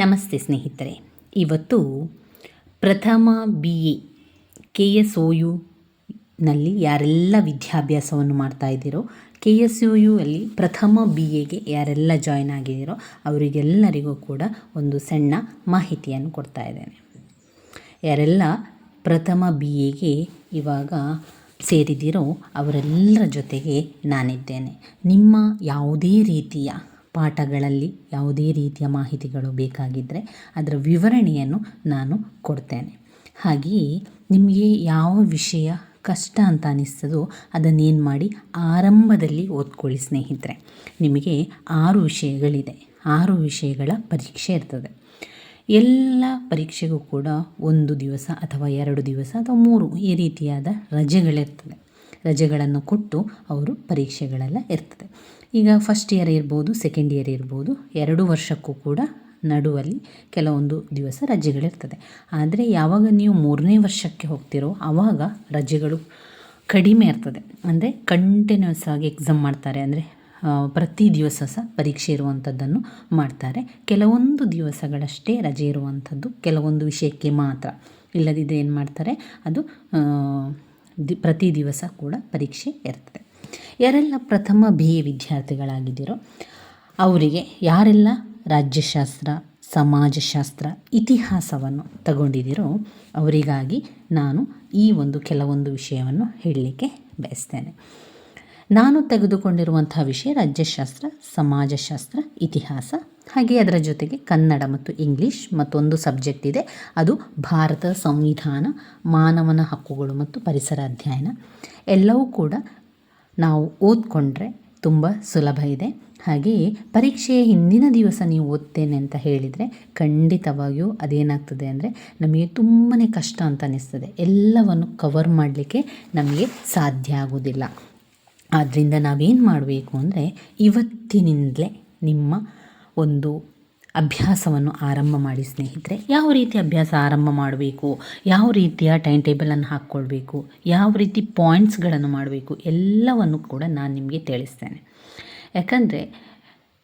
ನಮಸ್ತೆ ಸ್ನೇಹಿತರೆ. ಇವತ್ತು ಪ್ರಥಮ B A K S O ಯುನಲ್ಲಿ ಯಾರೆಲ್ಲ ವಿದ್ಯಾಭ್ಯಾಸವನ್ನು ಮಾಡ್ತಾ ಇದ್ದೀರೋ ಕೆ ಎಸ್ ಯು ಯು ಅಲ್ಲಿ ಪ್ರಥಮ ಬಿ ಎಗೆ ಯಾರೆಲ್ಲ ಜಾಯ್ನ್ ಆಗಿದ್ದೀರೋ, ಅವರಿಗೆಲ್ಲರಿಗೂ ಕೂಡ ಒಂದು ಸಣ್ಣ ಮಾಹಿತಿಯನ್ನು ಕೊಡ್ತಾ ಇದ್ದೇನೆ. ಯಾರೆಲ್ಲ ಪ್ರಥಮ ಬಿ ಎಗೆ ಇವಾಗ ಸೇರಿದಿರೋ ಅವರೆಲ್ಲರ ಜೊತೆಗೆ ನಾನಿದ್ದೇನೆ. ನಿಮ್ಮ ಯಾವುದೇ ರೀತಿಯ ಪಾಠಗಳಲ್ಲಿ ಯಾವುದೇ ರೀತಿಯ ಮಾಹಿತಿಗಳು ಬೇಕಾಗಿದ್ದರೆ ಅದರ ವಿವರಣೆಯನ್ನು ನಾನು ಕೊಡ್ತೇನೆ. ಹಾಗೆಯೇ ನಿಮಗೆ ಯಾವ ವಿಷಯ ಕಷ್ಟ ಅಂತ ಅನ್ನಿಸ್ತದೋ ಅದನ್ನೇನು ಮಾಡಿ ಆರಂಭದಲ್ಲಿ ಓದ್ಕೊಳ್ಳಿ ಸ್ನೇಹಿತರೆ. ನಿಮಗೆ ಆರು ವಿಷಯಗಳಿದೆ. ಆರು ವಿಷಯಗಳ ಪರೀಕ್ಷೆ ಇರ್ತದೆ. ಎಲ್ಲ ಪರೀಕ್ಷೆಗೂ ಕೂಡ ಒಂದು ದಿವಸ ಅಥವಾ ಎರಡು ದಿವಸ ಅಥವಾ ಮೂರು ಈ ರೀತಿಯಾದ ರಜೆಗಳಿರ್ತದೆ. ರಜೆಗಳನ್ನು ಕೊಟ್ಟು ಅವರು ಪರೀಕ್ಷೆಗಳೆಲ್ಲ ಇರ್ತದೆ. ಈಗ ಫಸ್ಟ್ ಇಯರ್ ಇರ್ಬೋದು ಸೆಕೆಂಡ್ ಇಯರ್ ಇರ್ಬೋದು, ಎರಡು ವರ್ಷಕ್ಕೂ ಕೂಡ ನಡುವಲ್ಲಿ ಕೆಲವೊಂದು ದಿವಸ ರಜೆಗಳಿರ್ತದೆ. ಆದರೆ ಯಾವಾಗ ನೀವು ಮೂರನೇ ವರ್ಷಕ್ಕೆ ಹೋಗ್ತಿರೋ ಆವಾಗ ರಜೆಗಳು ಕಡಿಮೆ ಇರ್ತದೆ. ಅಂದರೆ ಕಂಟಿನ್ಯೂಸ್ ಆಗಿ ಎಕ್ಸಾಮ್ ಮಾಡ್ತಾರೆ. ಅಂದರೆ ಪ್ರತಿ ದಿವಸ ಸಹ ಪರೀಕ್ಷೆ ಇರುವಂಥದ್ದನ್ನು ಮಾಡ್ತಾರೆ. ಕೆಲವೊಂದು ದಿವಸಗಳಷ್ಟೇ ರಜೆ ಇರುವಂಥದ್ದು ಕೆಲವೊಂದು ವಿಷಯಕ್ಕೆ ಮಾತ್ರ. ಇಲ್ಲದಿದ್ದರೆ ಏನು ಮಾಡ್ತಾರೆ, ಅದು ದಿ, ಪ್ರತಿ ದಿವಸ ಕೂಡ ಪರೀಕ್ಷೆ ಇರ್ತದೆ. ಯಾರೆಲ್ಲ ಪ್ರಥಮ ಬಿ ಎ ವಿದ್ಯಾರ್ಥಿಗಳಾಗಿದ್ದೀರೋ ಅವರಿಗೆ ಯಾರೆಲ್ಲ ರಾಜ್ಯಶಾಸ್ತ್ರ, ಸಮಾಜಶಾಸ್ತ್ರ, ಇತಿಹಾಸವನ್ನು ತಗೊಂಡಿದ್ದೀರೋ ಅವರಿಗಾಗಿ ನಾನು ಈ ಒಂದು ಕೆಲವೊಂದು ವಿಷಯವನ್ನು ಹೇಳಲಿಕ್ಕೆ ಬಯಸ್ತೇನೆ. ನಾನು ತೆಗೆದುಕೊಂಡಿರುವಂಥ ವಿಷಯ ರಾಜ್ಯಶಾಸ್ತ್ರ, ಸಮಾಜಶಾಸ್ತ್ರ, ಇತಿಹಾಸ, ಹಾಗೆ ಅದರ ಜೊತೆಗೆ ಕನ್ನಡ ಮತ್ತು ಇಂಗ್ಲೀಷ್ ಮತ್ತೊಂದು ಸಬ್ಜೆಕ್ಟ್ ಇದೆ. ಅದು ಭಾರತ ಸಂವಿಧಾನ, ಮಾನವನ ಹಕ್ಕುಗಳು ಮತ್ತು ಪರಿಸರ ಅಧ್ಯಯನ. ಎಲ್ಲವೂ ಕೂಡ ನಾವು ಓದ್ಕೊಂಡ್ರೆ ತುಂಬ ಸುಲಭ ಇದೆ. ಹಾಗೆಯೇ ಪರೀಕ್ಷೆಯ ಹಿಂದಿನ ದಿವಸ ನೀವು ಓದ್ತೇನೆ ಅಂತ ಹೇಳಿದರೆ ಖಂಡಿತವಾಗಿಯೂ ಅದೇನಾಗ್ತದೆ ಅಂದರೆ ನಮಗೆ ತುಂಬಾ ಕಷ್ಟ ಅಂತ ಅನ್ನಿಸ್ತದೆ ಎಲ್ಲವನ್ನು ಕವರ್ ಮಾಡಲಿಕ್ಕೆ ನಮಗೆ ಸಾಧ್ಯ ಆಗೋದಿಲ್ಲ. ಆದ್ದರಿಂದ ನಾವೇನು ಮಾಡಬೇಕು ಅಂದರೆ ಇವತ್ತಿನಿಂದಲೇ ನಿಮ್ಮ ಒಂದು ಅಭ್ಯಾಸವನ್ನು ಆರಂಭ ಮಾಡಿ ಸ್ನೇಹಿತರೆ. ಯಾವ ರೀತಿ ಅಭ್ಯಾಸ ಆರಂಭ ಮಾಡಬೇಕು? ಯಾವ ರೀತಿಯ ಟೈಮ್ ಟೇಬಲನ್ನು ಹಾಕ್ಕೊಳ್ಬೇಕು? ಯಾವ ರೀತಿ ಪಾಯಿಂಟ್ಸ್ಗಳನ್ನು ಮಾಡಬೇಕು? ಎಲ್ಲವನ್ನು ಕೂಡ ನಾನು ನಿಮಗೆ ತಿಳಿಸ್ತೇನೆ. ಯಾಕಂದರೆ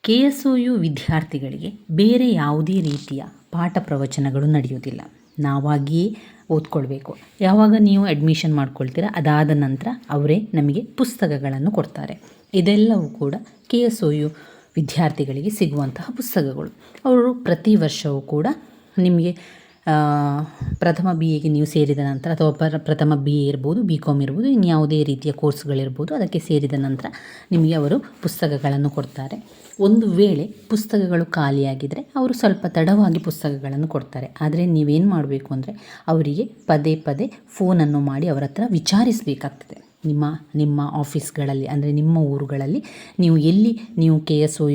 ಕೆ ಎಸ್ ಒ ಯು ವಿದ್ಯಾರ್ಥಿಗಳಿಗೆ ಬೇರೆ ಯಾವುದೇ ರೀತಿಯ ಪಾಠ ಪ್ರವಚನಗಳು ನಡೆಯೋದಿಲ್ಲ ನಾವಾಗಿಯೇ ಓದ್ಕೊಳ್ಬೇಕು. ಯಾವಾಗ ನೀವು ಅಡ್ಮಿಷನ್ ಮಾಡ್ಕೊಳ್ತೀರ, ಅದಾದ ನಂತರ ಅವರೇ ನಮಗೆ ಪುಸ್ತಕಗಳನ್ನು ಕೊಡ್ತಾರೆ. ಇದೆಲ್ಲವೂ ಕೂಡ ಕೆ ಎಸ್ ಒ ಯು ವಿದ್ಯಾರ್ಥಿಗಳಿಗೆ ಸಿಗುವಂತಹ ಪುಸ್ತಕಗಳು. ಅವರು ಪ್ರತಿ ವರ್ಷವೂ ಕೂಡ ನಿಮಗೆ ಪ್ರಥಮ ಬಿ ಎಗೆ ನೀವು ಸೇರಿದ ನಂತರ ಅಥವಾ ಪರ, ಪ್ರಥಮ ಬಿ ಎ ಇರ್ಬೋದು ಬಿ ಕಾಮ್ ಇರ್ಬೋದು ಇನ್ಯಾವುದೇ ರೀತಿಯ ಕೋರ್ಸ್ಗಳಿರ್ಬೋದು ಅದಕ್ಕೆ ಸೇರಿದ ನಂತರ ನಿಮಗೆ ಅವರು ಪುಸ್ತಕಗಳನ್ನು ಕೊಡ್ತಾರೆ. ಒಂದು ವೇಳೆ ಪುಸ್ತಕಗಳು ಖಾಲಿಯಾಗಿದ್ದರೆ ಅವರು ಸ್ವಲ್ಪ ತಡವಾಗಿ ಪುಸ್ತಕಗಳನ್ನು ಕೊಡ್ತಾರೆ. ಆದರೆ ನೀವೇನು ಮಾಡಬೇಕು ಅಂದರೆ ಅವರಿಗೆ ಪದೇ ಪದೇ ಫೋನನ್ನು ಮಾಡಿ ಅವರ ಹತ್ರ ವಿಚಾರಿಸಬೇಕಾಗ್ತದೆ. ನಿಮ್ಮ ನಿಮ್ಮ ಆಫೀಸ್ಗಳಲ್ಲಿ ಅಂದರೆ ನಿಮ್ಮ ಊರುಗಳಲ್ಲಿ, ನೀವು ಎಲ್ಲಿ ನೀವು ಕೆ ಎಸ್ ಒ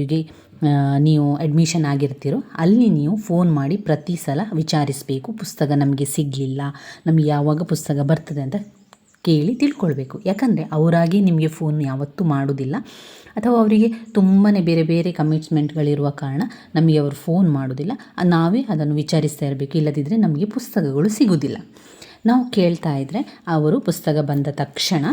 ನೀವು ಅಡ್ಮಿಷನ್ ಆಗಿರ್ತೀರೋ, ಅಲ್ಲಿ ನೀವು ಫೋನ್ ಮಾಡಿ ಪ್ರತಿ ಸಲ ವಿಚಾರಿಸಬೇಕು. ಪುಸ್ತಕ ನಮಗೆ ಸಿಗಲಿಲ್ಲ, ನಮಗೆ ಯಾವಾಗ ಪುಸ್ತಕ ಬರ್ತದೆ ಅಂತ ಕೇಳಿ ತಿಳ್ಕೊಳ್ಬೇಕು. ಯಾಕಂದರೆ ಅವರಾಗಿ ನಿಮಗೆ ಫೋನ್ ಯಾವತ್ತೂ ಮಾಡೋದಿಲ್ಲ. ಅಥವಾ ಅವರಿಗೆ ತುಂಬಾ ಬೇರೆ ಬೇರೆ ಕಮಿಟ್ಮೆಂಟ್ಗಳಿರುವ ಕಾರಣ ನಮಗೆ ಅವರು ಫೋನ್ ಮಾಡೋದಿಲ್ಲ. ನಾವೇ ಅದನ್ನು ವಿಚಾರಿಸ್ತಾ ಇರಬೇಕು. ಇಲ್ಲದಿದ್ದರೆ ನಮಗೆ ಪುಸ್ತಕಗಳು ಸಿಗೋದಿಲ್ಲ. ನಾವು ಕೇಳ್ತಾ ಇದ್ದರೆ ಅವರು ಪುಸ್ತಕ ಬಂದ ತಕ್ಷಣ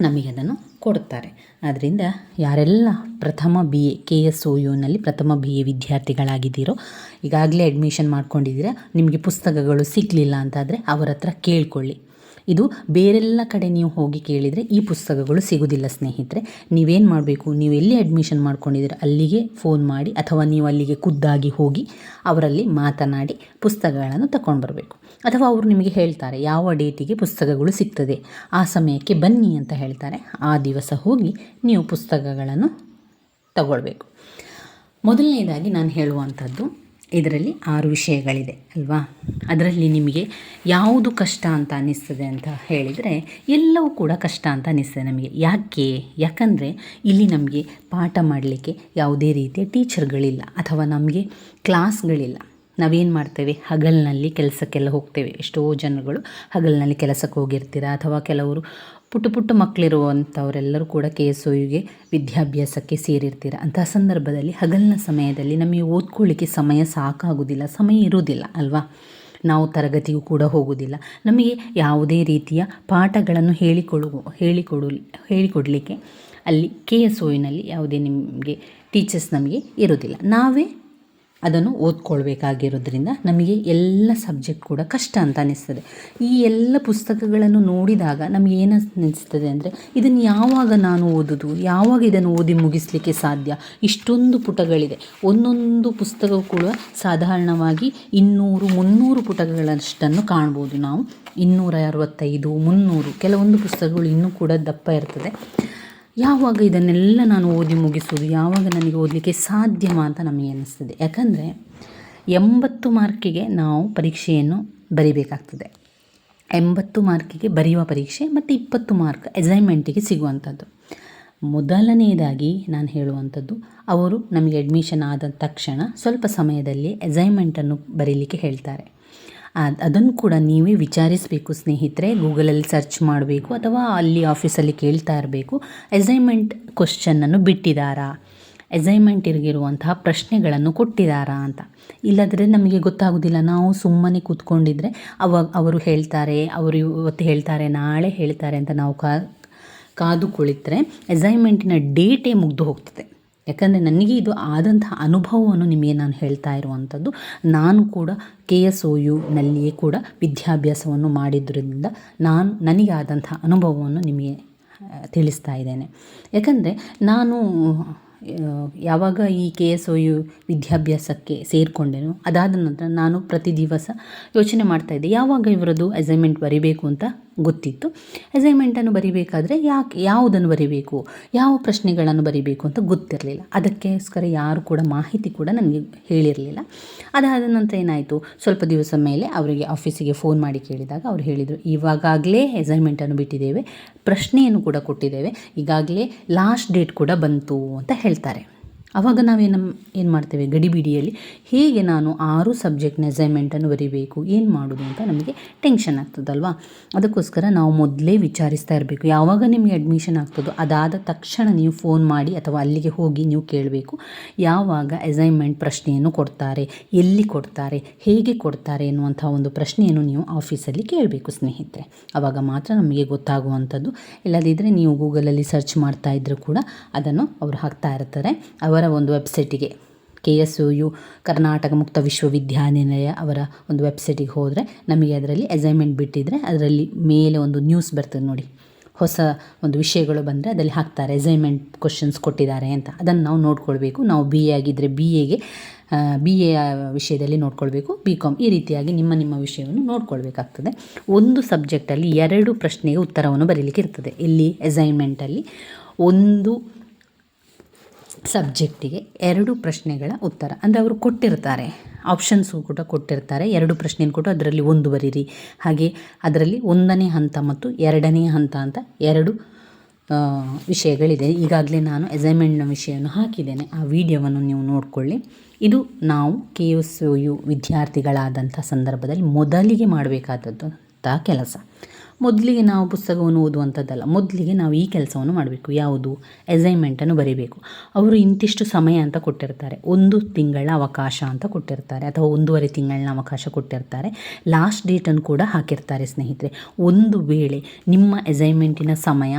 ನಮಗೆ ಅದನ್ನು ಕೊಡ್ತಾರೆ. ಆದ್ದರಿಂದ ಯಾರೆಲ್ಲ ಪ್ರಥಮ B A K S O ಯುನಲ್ಲಿ ಪ್ರಥಮ ಬಿ ಎ ವಿದ್ಯಾರ್ಥಿಗಳಾಗಿದ್ದೀರೋ, ಈಗಾಗಲೇ ಅಡ್ಮಿಷನ್ ಮಾಡ್ಕೊಂಡಿದ್ದೀರಾ, ನಿಮಗೆ ಪುಸ್ತಕಗಳು ಸಿಗಲಿಲ್ಲ ಅಂತಾದರೆ ಅವರ ಹತ್ರ ಕೇಳ್ಕೊಳ್ಳಿ. ಇದು ಬೇರೆಲ್ಲ ಕಡೆ ನೀವು ಹೋಗಿ ಕೇಳಿದರೆ ಈ ಪುಸ್ತಕಗಳು ಸಿಗೋದಿಲ್ಲ ಸ್ನೇಹಿತರೆ. ನೀವೇನು ಮಾಡಬೇಕು? ನೀವು ಎಲ್ಲಿ ಅಡ್ಮಿಷನ್ ಮಾಡ್ಕೊಂಡಿದ್ದೀರ? ಅಲ್ಲಿಗೆ ಫೋನ್ ಮಾಡಿ ಅಥವಾ ನೀವು ಅಲ್ಲಿಗೆ ಖುದ್ದಾಗಿ ಹೋಗಿ ಅವರಲ್ಲಿ ಮಾತನಾಡಿ ಪುಸ್ತಕಗಳನ್ನು ತಗೊಂಡು ಬರಬೇಕು ಅಥವಾ ಅವರು ನಿಮಗೆ ಹೇಳ್ತಾರೆ, ಯಾವ ಡೇಟಿಗೆ ಪುಸ್ತಕಗಳು ಸಿಗ್ತದೆ? ಆ ಸಮಯಕ್ಕೆ ಬನ್ನಿ ಅಂತ ಹೇಳ್ತಾರೆ. ಆ ದಿವಸ ಹೋಗಿ ನೀವು ಪುಸ್ತಕಗಳನ್ನು ತಗೊಳ್ಬೇಕು. ಮೊದಲನೇದಾಗಿ ನಾನು ಹೇಳುವಂಥದ್ದು ಇದರಲ್ಲಿ ಆರು ವಿಷಯಗಳಿದೆ, ಅಲ್ವಾ? ಅದರಲ್ಲಿ ನಿಮಗೆ ಯಾವುದು ಕಷ್ಟ ಅಂತ ಅನ್ನಿಸ್ತದೆ ಅಂತ ಹೇಳಿದರೆ ಎಲ್ಲವೂ ಕೂಡ ಕಷ್ಟ ಅಂತ ಅನ್ನಿಸ್ತದೆ ನಮಗೆ. ಯಾಕೆ? ಯಾಕಂದರೆ ಇಲ್ಲಿ ನಮಗೆ ಪಾಠ ಮಾಡಲಿಕ್ಕೆ ಯಾವುದೇ ರೀತಿಯ ಟೀಚರ್ಗಳಿಲ್ಲ ಅಥವಾ ನಮಗೆ ಕ್ಲಾಸ್ಗಳಿಲ್ಲ. ನಾವೇನು ಮಾಡ್ತೇವೆ? ಹಗಲಿನಲ್ಲಿ ಕೆಲಸಕ್ಕೆಲ್ಲ ಹೋಗ್ತೇವೆ. ಎಷ್ಟೋ ಜನಗಳು ಹಗಲಿನಲ್ಲಿ ಕೆಲಸಕ್ಕೆ ಹೋಗಿರ್ತೀರ ಅಥವಾ ಕೆಲವರು ಪುಟ್ಟ ಪುಟ್ಟ ಮಕ್ಕಳಿರುವಂಥವರೆಲ್ಲರೂ ಕೂಡ ಕೆ ಎಸ್ ಒಯುಗೆ ವಿದ್ಯಾಭ್ಯಾಸಕ್ಕೆ ಸೇರಿರ್ತೀರ. ಅಂತಹ ಸಂದರ್ಭದಲ್ಲಿ, ಹಗಲಿನ ಸಮಯದಲ್ಲಿ ನಮಗೆ ಓದ್ಕೊಳ್ಳಿಕ್ಕೆ ಸಮಯ ಸಾಕಾಗೋದಿಲ್ಲ, ಸಮಯ ಇರೋದಿಲ್ಲ ಅಲ್ವಾ? ನಾವು ತರಗತಿಗೂ ಕೂಡ ಹೋಗೋದಿಲ್ಲ. ನಮಗೆ ಯಾವುದೇ ರೀತಿಯ ಪಾಠಗಳನ್ನು ಹೇಳಿಕೊಡು ಹೇಳಿಕೊಡು, ಹೇಳಿಕೊಡಲಿಕ್ಕೆ ಅಲ್ಲಿ ಕೆ ಎಸ್ ಒಯಿನಲ್ಲಿ ಯಾವುದೇ ನಿಮಗೆ ಟೀಚರ್ಸ್ ನಮಗೆ ಇರೋದಿಲ್ಲ ನಾವೇ ಅದನ್ನು ಓದ್ಕೊಳ್ಬೇಕಾಗಿರೋದ್ರಿಂದ ನಮಗೆ ಎಲ್ಲ ಸಬ್ಜೆಕ್ಟ್ ಕೂಡ ಕಷ್ಟ ಅಂತ ಅನ್ನಿಸ್ತದೆ ಈ ಎಲ್ಲ ಪುಸ್ತಕಗಳನ್ನು ನೋಡಿದಾಗ ನಮಗೆ ಏನು ಅನ್ನಿಸ್ತದೆ ಅಂದರೆ, ಇದನ್ನು ಯಾವಾಗ ನಾನು ಓದೋದು, ಯಾವಾಗ ಇದನ್ನು ಓದಿ ಮುಗಿಸಲಿಕ್ಕೆ ಸಾಧ್ಯ? ಇಷ್ಟೊಂದು ಪುಟಗಳಿದೆ. ಒಂದೊಂದು ಪುಸ್ತಕ ಕೂಡ ಸಾಧಾರಣವಾಗಿ ಇನ್ನೂರು, ಮುನ್ನೂರು ಪುಟಗಳಷ್ಟನ್ನು ಕಾಣ್ಬೋದು ನಾವು. ಇನ್ನೂರ ಅರವತ್ತೈದು, ಮುನ್ನೂರು, ಕೆಲವೊಂದು ಪುಸ್ತಕಗಳು ಇನ್ನೂ ಕೂಡ ದಪ್ಪ ಇರ್ತದೆ. ಯಾವಾಗ ಇದನ್ನೆಲ್ಲ ನಾನು ಓದಿ ಮುಗಿಸೋದು, ಯಾವಾಗ ನನಗೆ ಓದಲಿಕ್ಕೆ ಸಾಧ್ಯವ ಅಂತ ನಮಗೆ ಅನ್ನಿಸ್ತದೆ. ಯಾಕಂದರೆ ಎಂಬತ್ತು ಮಾರ್ಕಿಗೆ ನಾವು ಪರೀಕ್ಷೆಯನ್ನು ಬರಿಬೇಕಾಗ್ತದೆ. ಎಂಬತ್ತು ಮಾರ್ಕಿಗೆ ಬರೆಯುವ ಪರೀಕ್ಷೆ ಮತ್ತು ಇಪ್ಪತ್ತು ಮಾರ್ಕ್ ಅಸೈನ್ಮೆಂಟಿಗೆ ಸಿಗುವಂಥದ್ದು. ಮೊದಲನೆಯದಾಗಿ ನಾನು ಹೇಳುವಂಥದ್ದು, ಅವರು ನಮಗೆ ಅಡ್ಮಿಷನ್ ಆದ ತಕ್ಷಣ ಸ್ವಲ್ಪ ಸಮಯದಲ್ಲಿ ಅಸೈನ್ಮೆಂಟನ್ನು ಬರೀಲಿಕ್ಕೆ ಹೇಳ್ತಾರೆ. ಅದನ್ನು ಕೂಡ ನೀವೇ ವಿಚಾರಿಸಬೇಕು ಸ್ನೇಹಿತರೆ. ಗೂಗಲಲ್ಲಿ ಸರ್ಚ್ ಮಾಡಬೇಕು ಅಥವಾ ಅಲ್ಲಿ ಆಫೀಸಲ್ಲಿ ಕೇಳ್ತಾ ಇರಬೇಕು. ಅಸೈನ್ಮೆಂಟ್ ಕ್ವಶನನ್ನು ಬಿಟ್ಟಿದ್ದಾರಾ ಅಸೈನ್ಮೆಂಟಿಗಿರುವಂತಹ ಪ್ರಶ್ನೆಗಳನ್ನು ಕೊಟ್ಟಿದ್ದಾರಾ ಅಂತ. ಇಲ್ಲದ್ರೆ ನಮಗೆ ಗೊತ್ತಾಗೋದಿಲ್ಲ. ನಾವು ಸುಮ್ಮನೆ ಕೂತ್ಕೊಂಡಿದ್ರೆ ಅವಾಗ ಅವರು ಹೇಳ್ತಾರೆ, ಅವರು ಇವತ್ತು ಹೇಳ್ತಾರೆ, ನಾಳೆ ಹೇಳ್ತಾರೆ ಅಂತ ನಾವು ಕಾ ಕಾದು ಕುಳಿತರೆ ಅಸೈನ್ಮೆಂಟಿನ ಡೇಟೇ ಮುಗಿದು ಹೋಗ್ತದೆ. ಯಾಕಂದರೆ ನನಗೆ ಇದು ಆದಂತಹ ಅನುಭವವನ್ನು ನಿಮಗೆ ನಾನು ಹೇಳ್ತಾ ಇರುವಂಥದ್ದು. ನಾನು ಕೂಡ ಕೆ ಎಸ್ ಒ ಯುನಲ್ಲಿಯೇ ಕೂಡ ವಿದ್ಯಾಭ್ಯಾಸವನ್ನು ಮಾಡಿದ್ದರಿಂದ ನಾನು ನನಗೆ ಆದಂಥ ಅನುಭವವನ್ನು ನಿಮಗೆ ತಿಳಿಸ್ತಾ ಇದ್ದೇನೆ. ಯಾಕಂದರೆ ನಾನು ಯಾವಾಗ ಈ ಕೆ ಎಸ್ ಒ ಯು ವಿದ್ಯಾಭ್ಯಾಸಕ್ಕೆ ಸೇರಿಕೊಂಡೆನು ಅದಾದ ನಂತರ ನಾನು ಪ್ರತಿ ದಿವಸ ಯೋಚನೆ ಮಾಡ್ತಾಯಿದ್ದೆ ಯಾವಾಗ ಇವರದ್ದು ಅಸೈನ್ಮೆಂಟ್ ಬರೀಬೇಕು ಅಂತ ಗೊತ್ತಿತ್ತು. ಅಸೈನ್ಮೆಂಟನ್ನು ಬರಿಬೇಕಾದ್ರೆ ಯಾಕೆ, ಯಾವುದನ್ನು ಬರಿಬೇಕು, ಯಾವ ಪ್ರಶ್ನೆಗಳನ್ನು ಬರಿಬೇಕು ಅಂತ ಗೊತ್ತಿರಲಿಲ್ಲ. ಅದಕ್ಕೋಸ್ಕರ ಯಾರು ಕೂಡ ಮಾಹಿತಿ ಕೂಡ ನನಗೆ ಹೇಳಿರಲಿಲ್ಲ. ಅದಾದ ನಂತರ ಏನಾಯಿತು, ಸ್ವಲ್ಪ ದಿವಸ ಮೇಲೆ ಅವರಿಗೆ ಆಫೀಸಿಗೆ ಫೋನ್ ಮಾಡಿ ಕೇಳಿದಾಗ ಅವರು ಹೇಳಿದರು ಇವಾಗಲೇ ಅಸೈನ್ಮೆಂಟನ್ನು ಬಿಟ್ಟಿದ್ದೇವೆ, ಪ್ರಶ್ನೆಯನ್ನು ಕೂಡ ಕೊಟ್ಟಿದ್ದೇವೆ, ಈಗಾಗಲೇ ಲಾಸ್ಟ್ ಡೇಟ್ ಕೂಡ ಬಂತು ಅಂತ ಹೇಳ್ತಾರೆ. ಆವಾಗ ನಾವೇನು ಏನು ಮಾಡ್ತೇವೆ? ಗಡಿಬಿಡಿಯಲ್ಲಿ ಹೇಗೆ ನಾನು ಆರು ಸಬ್ಜೆಕ್ಟ್ನ ಅಸೈನ್ಮೆಂಟನ್ನು ಬರೀಬೇಕು? ಏನು ಮಾಡೋದು ಅಂತ ನಮಗೆ ಟೆನ್ಷನ್ ಆಗ್ತದಲ್ವಾ? ಅದಕ್ಕೋಸ್ಕರ ನಾವು ಮೊದಲೇ ವಿಚಾರಿಸ್ತಾ ಇರಬೇಕು. ಯಾವಾಗ ನಿಮಗೆ ಅಡ್ಮಿಷನ್ ಆಗ್ತದೋ ಅದಾದ ತಕ್ಷಣ ನೀವು ಫೋನ್ ಮಾಡಿ ಅಥವಾ ಅಲ್ಲಿಗೆ ಹೋಗಿ ನೀವು ಕೇಳಬೇಕು. ಯಾವಾಗ ಅಸೈನ್ಮೆಂಟ್ ಪ್ರಶ್ನೆಯನ್ನು ಕೊಡ್ತಾರೆ? ಎಲ್ಲಿ ಕೊಡ್ತಾರೆ? ಹೇಗೆ ಕೊಡ್ತಾರೆ ಎನ್ನುವಂಥ ಒಂದು ಪ್ರಶ್ನೆಯನ್ನು ನೀವು ಆಫೀಸಲ್ಲಿ ಕೇಳಬೇಕು ಸ್ನೇಹಿತರೆ. ಆವಾಗ ಮಾತ್ರ ನಮಗೆ ಗೊತ್ತಾಗುವಂಥದ್ದು. ಇಲ್ಲದಿದ್ದರೆ ನೀವು ಗೂಗಲಲ್ಲಿ ಸರ್ಚ್ ಮಾಡ್ತಾ ಇದ್ದರೂ ಕೂಡ ಅದನ್ನು ಅವರು ಹಾಕ್ತಾ ಇರ್ತಾರೆ. ಅವರ ಒಂದು ವೆಬ್ಸೈಟಿಗೆ. K S U U, Karnataka ಮುಕ್ತ ವಿಶ್ವವಿದ್ಯಾನಿಲಯ ಅವರ ಒಂದು ವೆಬ್ಸೈಟಿಗೆ ಹೋದರೆ ನಮಗೆ ಅದರಲ್ಲಿ ಅಸೈನ್ಮೆಂಟ್ ಬಿಟ್ಟಿದ್ದರೆ ಅದರಲ್ಲಿ ಮೇಲೆ ಒಂದು ನ್ಯೂಸ್ ಬರ್ತದೆ ನೋಡಿ. ಹೊಸ ಒಂದು ವಿಷಯಗಳು ಬಂದರೆ ಅದರಲ್ಲಿ ಹಾಕ್ತಾರೆ, ಅಸೈನ್ಮೆಂಟ್ ಕ್ವಶನ್ಸ್ ಕೊಟ್ಟಿದ್ದಾರೆ ಅಂತ. ಅದನ್ನು ನಾವು ನೋಡ್ಕೊಳ್ಬೇಕು. ನಾವು ಬಿ ಎ ಆಗಿದ್ದರೆ ಬಿ ಎಗೆ ಬಿ ಎ ವಿಷಯದಲ್ಲಿ ನೋಡ್ಕೊಳ್ಬೇಕು. ಬಿ ಕಾಮ್ ಈ ರೀತಿಯಾಗಿ ನಿಮ್ಮ ನಿಮ್ಮ ವಿಷಯವನ್ನು ನೋಡ್ಕೊಳ್ಬೇಕಾಗ್ತದೆ. ಒಂದು ಸಬ್ಜೆಕ್ಟಲ್ಲಿ ಎರಡು ಪ್ರಶ್ನೆಗೆ ಉತ್ತರವನ್ನು ಬರೀಲಿಕ್ಕೆ ಇರ್ತದೆ. ಇಲ್ಲಿ ಅಸೈನ್ಮೆಂಟಲ್ಲಿ ಒಂದು ಸಬ್ಜೆಕ್ಟಿಗೆ ಎರಡು ಪ್ರಶ್ನೆಗಳ ಉತ್ತರ. ಅಂದರೆ ಅವರು ಕೊಟ್ಟಿರ್ತಾರೆ. ಆಪ್ಷನ್ಸು ಕೂಡ ಕೊಟ್ಟಿರ್ತಾರೆ. ಎರಡು ಪ್ರಶ್ನೆಯನ್ನು ಕೊಟ್ಟು ಅದರಲ್ಲಿ ಒಂದು ಬರೀರಿ. ಹಾಗೆ ಅದರಲ್ಲಿ ಒಂದನೇ ಹಂತ ಮತ್ತು ಎರಡನೇ ಹಂತ ಅಂತ ಎರಡು ವಿಷಯಗಳಿದೆ. ಈಗಾಗಲೇ ನಾನು ಅಸೈನ್ಮೆಂಟ್ನ ವಿಷಯವನ್ನು ಹಾಕಿದ್ದೇನೆ. ಆ ವಿಡಿಯೋವನ್ನು ನೀವು ನೋಡಿಕೊಳ್ಳಿ. ಇದು ನಾವು ಕೆ ಎಸ್ ಯು ವಿದ್ಯಾರ್ಥಿಗಳಾದಂಥ ಸಂದರ್ಭದಲ್ಲಿ ಮೊದಲಿಗೆ ಮಾಡಬೇಕಾದದ್ದು ಕೆಲಸ. ಮೊದಲಿಗೆ ನಾವು ಪುಸ್ತಕವನ್ನು ಓದುವಂಥದ್ದಲ್ಲ. ಮೊದಲಿಗೆ ನಾವು ಈ ಕೆಲಸವನ್ನು ಮಾಡಬೇಕು. ಯಾವುದು? ಅಸೈನ್ಮೆಂಟನ್ನು ಬರೀಬೇಕು. ಅವರು ಇಂತಿಷ್ಟು ಸಮಯ ಅಂತ ಕೊಟ್ಟಿರ್ತಾರೆ. ಒಂದು ತಿಂಗಳ ಅವಕಾಶ ಅಂತ ಕೊಟ್ಟಿರ್ತಾರೆ. ಅಥವಾ ಒಂದೂವರೆ ತಿಂಗಳಿನ ಅವಕಾಶ ಕೊಟ್ಟಿರ್ತಾರೆ. ಲಾಸ್ಟ್ ಡೇಟನ್ನು ಕೂಡ ಹಾಕಿರ್ತಾರೆ ಸ್ನೇಹಿತರೆ. ಒಂದು ವೇಳೆ ನಿಮ್ಮ ಅಸೈನ್ಮೆಂಟಿನ ಸಮಯ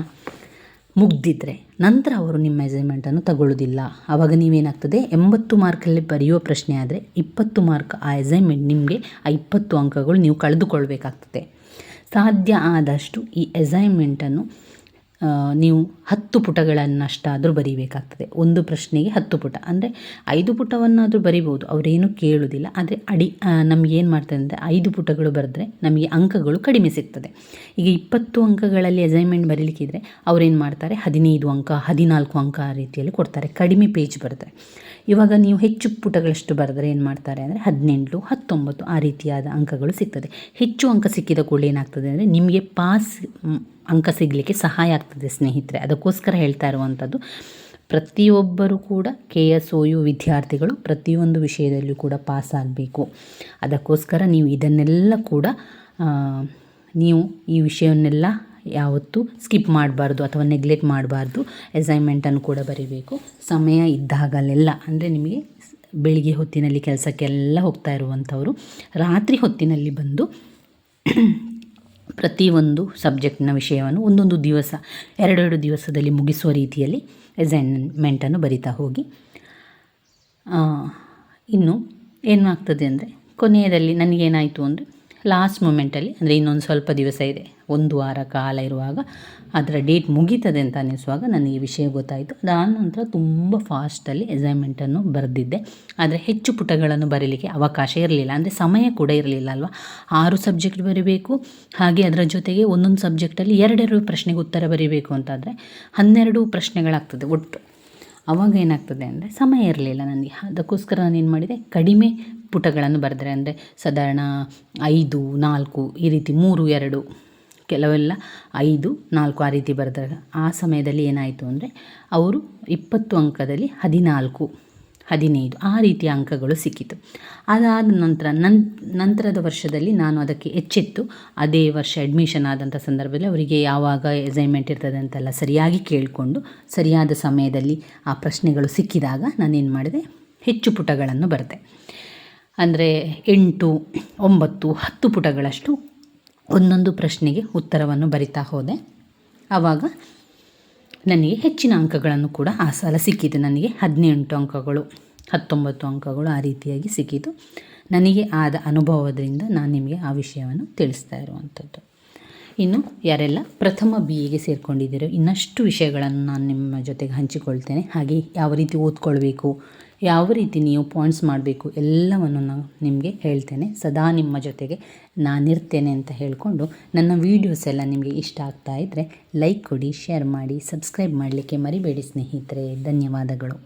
ಮುಗ್ದಿದ್ರೆ ನಂತರ ಅವರು ನಿಮ್ಮ ಅಸೈನ್ಮೆಂಟನ್ನು ತಗೊಳ್ಳೋದಿಲ್ಲ ಆವಾಗ ನೀವೇನಾಗ್ತದೆ? ಎಂಬತ್ತು ಮಾರ್ಕಲ್ಲಿ ಬರೆಯುವ ಪ್ರಶ್ನೆ ಆದರೆ ಇಪ್ಪತ್ತು ಮಾರ್ಕ್ ಆ ಅಸೈನ್ಮೆಂಟ್ ನಿಮಗೆ ಆ ಇಪ್ಪತ್ತು ಅಂಕಗಳು ನೀವು ಕಳೆದುಕೊಳ್ಬೇಕಾಗ್ತದೆ. ಸಾಧ್ಯ ಆದಷ್ಟು ಈ ಅಸೈನ್ಮೆಂಟನ್ನು ನೀವು ಹತ್ತು ಪುಟಗಳನ್ನಷ್ಟಾದರೂ ಬರೀಬೇಕಾಗ್ತದೆ. ಒಂದು ಪ್ರಶ್ನೆಗೆ ಹತ್ತು ಪುಟ. ಅಂದರೆ ಐದು ಪುಟವನ್ನಾದರೂ ಬರಿಬೋದು ಅವರೇನು ಕೇಳುವುದಿಲ್ಲ ಆದರೆ ಅಡಿ ನಮಗೇನು ಮಾಡ್ತಾರೆ ಅಂದರೆ ಐದು ಪುಟಗಳು ಬರೆದ್ರೆ ನಮಗೆ ಅಂಕಗಳು ಕಡಿಮೆ ಸಿಗ್ತದೆ. ಈಗ ಇಪ್ಪತ್ತು ಅಂಕಗಳಲ್ಲಿ ಅಸೈನ್ಮೆಂಟ್ ಬರೀಲಿಕ್ಕಿದ್ರೆ ಅವರೇನು ಮಾಡ್ತಾರೆ? ಹದಿನೈದು ಅಂಕ, ಹದಿನಾಲ್ಕು ಅಂಕ ಆ ರೀತಿಯಲ್ಲಿ ಕೊಡ್ತಾರೆ. ಕಡಿಮೆ ಪೇಜ್ ಬರೆದ್ರೆ. ಇವಾಗ ನೀವು ಹೆಚ್ಚು ಪುಟಗಳಷ್ಟು ಬರೆದ್ರೆ ಏನು ಮಾಡ್ತಾರೆ ಅಂದರೆ ಹದಿನೆಂಟು, ಹತ್ತೊಂಬತ್ತು ಆ ರೀತಿಯಾದ ಅಂಕಗಳು ಸಿಗ್ತದೆ. ಹೆಚ್ಚು ಅಂಕ ಸಿಕ್ಕಿದ ಕೂಡಲೇ ಏನಾಗ್ತದೆ ಅಂದರೆ ನಿಮಗೆ ಪಾಸ್ ಅಂಕ ಸಿಗಲಿಕ್ಕೆ ಸಹಾಯ ಆಗ್ತದೆ ಸ್ನೇಹಿತರೆ. ಅದಕ್ಕೋಸ್ಕರ ಹೇಳ್ತಾ ಇರುವಂಥದ್ದು, ಪ್ರತಿಯೊಬ್ಬರು ಕೂಡ ಕೆ ಎಸ್ ಒ ಯು ವಿದ್ಯಾರ್ಥಿಗಳು ಪ್ರತಿಯೊಂದು ವಿಷಯದಲ್ಲೂ ಕೂಡ ಪಾಸ್ ಆಗಬೇಕು. ಅದಕ್ಕೋಸ್ಕರ ನೀವು ಇದನ್ನೆಲ್ಲ ಕೂಡ ನೀವು ಈ ವಿಷಯವನ್ನೆಲ್ಲ ಯಾವತ್ತೂ ಸ್ಕಿಪ್ ಮಾಡಬಾರ್ದು ಅಥವಾ ನೆಗ್ಲೆಕ್ಟ್ ಮಾಡಬಾರ್ದು. ಅಸೈನ್ಮೆಂಟನ್ನು ಕೂಡ ಬರೀಬೇಕು. ಸಮಯ ಇದ್ದಾಗಲೆಲ್ಲ, ಅಂದರೆ ನಿಮಗೆ ಬೆಳಿಗ್ಗೆ ಹೊತ್ತಿನಲ್ಲಿ ಕೆಲಸಕ್ಕೆಲ್ಲ ಹೋಗ್ತಾ ಇರುವಂಥವರು, ರಾತ್ರಿ ಹೊತ್ತಿನಲ್ಲಿ ಬಂದು ಪ್ರತಿಯೊಂದು ಸಬ್ಜೆಕ್ಟ್ನ ವಿಷಯವನ್ನು ಒಂದೊಂದು ದಿವಸ, ಎರಡೆರಡು ದಿವಸದಲ್ಲಿ ಮುಗಿಸುವ ರೀತಿಯಲ್ಲಿ ಅಸೈನ್ಮೆಂಟನ್ನು ಬರಿತಾ ಹೋಗಿ. ಇನ್ನು ಏನಾಗ್ತದೆ ಅಂದರೆ ಕೊನೆಯದಲ್ಲಿ ನನಗೇನಾಯಿತು ಅಂದರೆ ಲಾಸ್ಟ್ ಮೂಮೆಂಟಲ್ಲಿ ಅಂದರೆ ಇನ್ನೊಂದು ಸ್ವಲ್ಪ ದಿವಸ ಇದೆ. ಒಂದು ವಾರ ಕಾಲ ಇರುವಾಗ ಅದರ ಡೇಟ್ ಮುಗೀತದೆ ಅಂತ ಅನ್ನಿಸುವಾಗ ನನಗೆ ಈ ವಿಷಯ ಗೊತ್ತಾಯಿತು. ಅದಾದ ನಂತರ ತುಂಬ ಫಾಸ್ಟಲ್ಲಿ ಅಸೈನ್ಮೆಂಟನ್ನು ಬರೆದಿದ್ದೆ. ಆದರೆ ಹೆಚ್ಚು ಪುಟಗಳನ್ನು ಬರೀಲಿಕ್ಕೆ ಅವಕಾಶ ಇರಲಿಲ್ಲ. ಅಂದರೆ ಸಮಯ ಕೂಡ ಇರಲಿಲ್ಲ ಅಲ್ವಾ? ಆರು ಸಬ್ಜೆಕ್ಟ್ ಬರೀಬೇಕು. ಹಾಗೆ ಅದರ ಜೊತೆಗೆ ಒಂದೊಂದು ಸಬ್ಜೆಕ್ಟಲ್ಲಿ ಎರಡೆರಡು ಪ್ರಶ್ನೆಗೆ ಉತ್ತರ ಬರೀಬೇಕು ಅಂತಾದರೆ ಹನ್ನೆರಡು ಪ್ರಶ್ನೆಗಳಾಗ್ತದೆ ಒಟ್ಟು. ಅವಾಗ ಏನಾಗ್ತದೆ ಅಂದರೆ ಸಮಯ ಇರಲಿಲ್ಲ ನನಗೆ. ಅದಕ್ಕೋಸ್ಕರ ನಾನು ಏನು ಮಾಡಿದೆ? ಕಡಿಮೆ ಪುಟಗಳನ್ನು ಬರೆದರೆ ಅಂದರೆ ಸಾಧಾರಣ ಐದು, ನಾಲ್ಕು, ಈ ರೀತಿ ಮೂರು, ಎರಡು ಕೆಲವೆಲ್ಲ ಐದು, ನಾಲ್ಕು ಆ ರೀತಿ ಬರೆದಾಗ. ಆ ಸಮಯದಲ್ಲಿ ಏನಾಯಿತು ಅಂದರೆ ಅವರು ಇಪ್ಪತ್ತು ಅಂಕದಲ್ಲಿ ಹದಿನಾಲ್ಕು, ಹದಿನೈದು ಆ ರೀತಿಯ ಅಂಕಗಳು ಸಿಕ್ಕಿತು. ಅದಾದ ನಂತರ ನನ್, ನಂತರದ ವರ್ಷದಲ್ಲಿ ನಾನು ಅದಕ್ಕೆ ಎಚ್ಚೆತ್ತು. ಅದೇ ವರ್ಷ ಅಡ್ಮಿಷನ್ ಆದಂಥ ಸಂದರ್ಭದಲ್ಲಿ ಅವರಿಗೆ ಯಾವಾಗ ಅಸೈನ್ಮೆಂಟ್ ಇರ್ತದೆ ಅಂತೆಲ್ಲ ಸರಿಯಾಗಿ ಕೇಳಿಕೊಂಡು, ಸರಿಯಾದ ಸಮಯದಲ್ಲಿ ಆ ಪ್ರಶ್ನೆಗಳು ಸಿಕ್ಕಿದಾಗ ನಾನೇನು ಮಾಡಿದೆ? ಹೆಚ್ಚು ಪುಟಗಳನ್ನು ಬರೆದೆ. ಅಂದರೆ ಎಂಟು, ಒಂಬತ್ತು, ಹತ್ತು ಪುಟಗಳಷ್ಟು ಒಂದೊಂದು ಪ್ರಶ್ನೆಗೆ ಉತ್ತರವನ್ನು ಬರಿತಾ ಹೋದೆ. ಆವಾಗ ನನಗೆ ಹೆಚ್ಚಿನ ಅಂಕಗಳನ್ನು ಕೂಡ ಆ ಸಲ ಸಿಕ್ಕಿತು ನನಗೆ ಹದಿನೆಂಟು ಅಂಕಗಳು, ಹತ್ತೊಂಬತ್ತು ಅಂಕಗಳು ಆ ರೀತಿಯಾಗಿ ಸಿಕ್ಕಿತು. ನನಗೆ ಆದ ಅನುಭವದಿಂದ ನಾನು ನಿಮಗೆ ಆ ವಿಷಯವನ್ನು ತಿಳಿಸ್ತಾ ಇರುವಂಥದ್ದು. ಇನ್ನು ಯಾರೆಲ್ಲ ಪ್ರಥಮ ಬಿ ಎಗೆ ಸೇರಿಕೊಂಡಿದ್ದೀರೋ ಇನ್ನಷ್ಟು ವಿಷಯಗಳನ್ನು ನಾನು ನಿಮ್ಮ ಜೊತೆಗೆ ಹಂಚಿಕೊಳ್ತೇನೆ. ಹಾಗೆ ಯಾವ ರೀತಿ ಓದ್ಕೊಳ್ಬೇಕು, ಯಾವ ರೀತಿ ನೀವು ಪಾಯಿಂಟ್ಸ್ ಮಾಡಬೇಕು ಎಲ್ಲವನ್ನು ನಾನು ನಿಮಗೆ ಹೇಳ್ತೇನೆ. ಸದಾ ನಿಮ್ಮ ಜೊತೆಗೆ ನಾನಿರ್ತೇನೆ ಅಂತ ಹೇಳಿಕೊಂಡು ನನ್ನ ವೀಡಿಯೋಸ್ ಎಲ್ಲ ನಿಮಗೆ ಇಷ್ಟ ಆಗ್ತಾ ಇದ್ದರೆ ಲೈಕ್ ಕೊಡಿ ಶೇರ್ ಮಾಡಿ ಸಬ್ಸ್ಕ್ರೈಬ್ ಮಾಡಲಿಕ್ಕೆ ಮರಿಬೇಡಿ ಸ್ನೇಹಿತರೆ. ಧನ್ಯವಾದಗಳು.